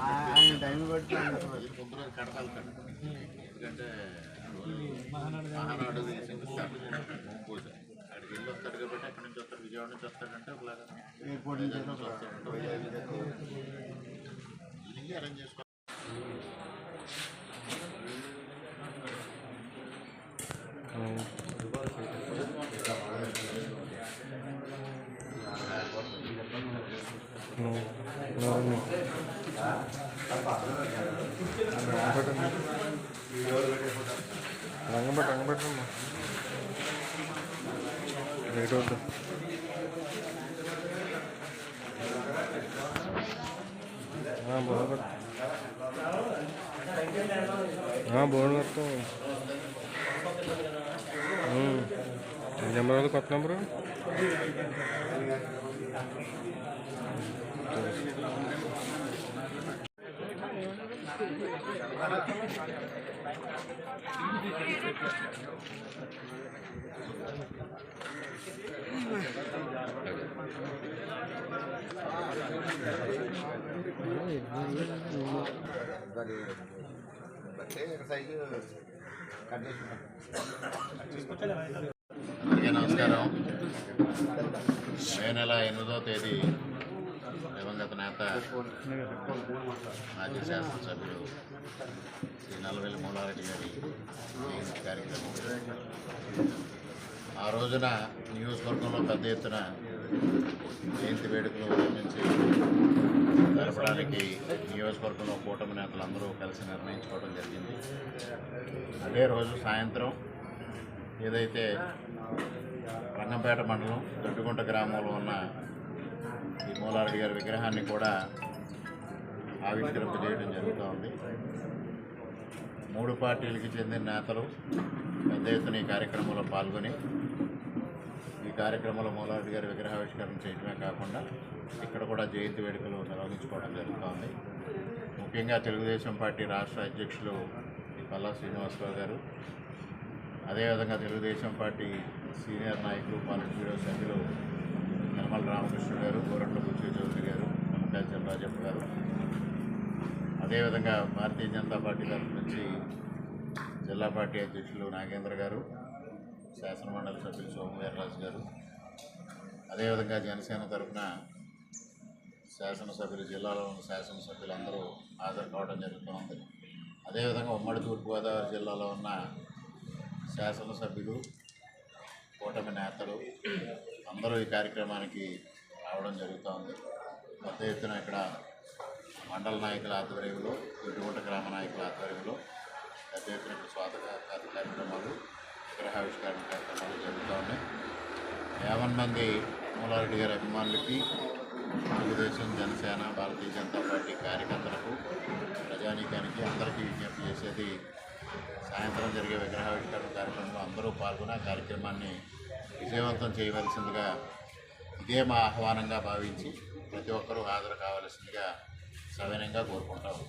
ఆయన టైం బట్టి ఈ ఎందుకంటే మహానాడు అక్కడికి వెళ్ళి వస్తాడు కాబట్టి అక్కడి నుంచి వస్తాడు. విజయవాడ నుంచి వస్తాడంటే ఒకలాగా ఎయిర్పోర్ట్ నుంచి అరేంజ్ చేసుకో రంగంబెట్టు రంగంబెట్టమ్మా రైట్ వద్దు బాగుపడు బాగున్నట్టు నెంబర్ అది కొత్త నెంబరు అందరికీ నమస్కారం మే నెల ఎనిమిదో తేదీ దివంగత నేత మాజీ శాసనసభ్యుడు శ్రీ నల్లవెల్లి మూలారెడ్డి గారి జయంతి కార్యక్రమం. ఆ రోజున నియోజకవర్గంలో పెద్ద ఎత్తున జయంతి వేడుకలు నిర్మించి జరపడానికి నియోజకవర్గంలో కూటమి నేతలు అందరూ కలిసి నిర్ణయించుకోవడం జరిగింది. అదే రోజు సాయంత్రం ఏదైతే రంగంపేట మండలం దొడ్డుగుంట గ్రామంలో ఉన్న ఈ మూలారెడ్డి గారి విగ్రహాన్ని కూడా ఆవిష్కరింప చేయడం జరుగుతూ ఉంది మూడు పార్టీలకి చెందిన నేతలు పెద్ద ఎత్తున ఈ కార్యక్రమంలో పాల్గొని ఈ కార్యక్రమంలో మూలారెడ్డి గారి విగ్రహావిష్కరణ చేయడమే కాకుండా ఇక్కడ కూడా జయంతి వేడుకలు నిర్వహించుకోవడం జరుగుతోంది. ముఖ్యంగా తెలుగుదేశం పార్టీ రాష్ట్ర అధ్యక్షులు పల్లా శ్రీనివాసరావు గారు అదేవిధంగా తెలుగుదేశం పార్టీ సీనియర్ నాయకులు పాలిట్ బ్యూరో సభ్యులు నిర్మల రామకృష్ణ గారు గోరంట్ల బుచ్చి చౌదరి గారు నిమ్మకాయ చంద్రాజప్ప గారు. అదేవిధంగా భారతీయ జనతా పార్టీ తరఫు నుంచి జిల్లా పార్టీ అధ్యక్షులు నాగేంద్ర గారు శాసనమండలి సభ్యులు సోము వీర్రాజు గారు. అదేవిధంగా జనసేన తరఫున శాసనసభ్యులు జిల్లాలో ఉన్న శాసనసభ్యులు అందరూ హాజరు కావడం జరుగుతుంది అదేవిధంగా ఉమ్మడి తూర్పుగోదావరి జిల్లాలో ఉన్న శాసనసభ్యులు కూటమి నేతలు అందరూ ఈ కార్యక్రమానికి రావడం జరుగుతోంది. పెద్ద ఎత్తున ఇక్కడ మండల నాయకుల ఆధ్వర్యంలో ఇటువంటి గ్రామ నాయకుల ఆధ్వర్యంలో పెద్ద ఎత్తున ఇక్కడ స్వాగత కార్యక్రమాలు విగ్రహావిష్కరణ కార్యక్రమాలు జరుగుతూ ఉన్నాయి యావన్ మంది మూలారెడ్డి గారి అభిమానులకి తెలుగుదేశం జనసేన భారతీయ జనతా పార్టీ కార్యకర్తలకు ప్రజానీకానికి అందరికీ విజ్ఞప్తి చేసేది సాయంత్రం జరిగే విగ్రహావిష్కరణ కార్యక్రమంలో అందరూ పాల్గొని ఆ కార్యక్రమాన్ని విజయవంతం చేయవలసిందిగా ఇదే మా ఆహ్వానంగా భావించి ప్రతి ఒక్కరూ హాజరు కావాల్సిందిగా సవినయంగా కోరుకుంటాము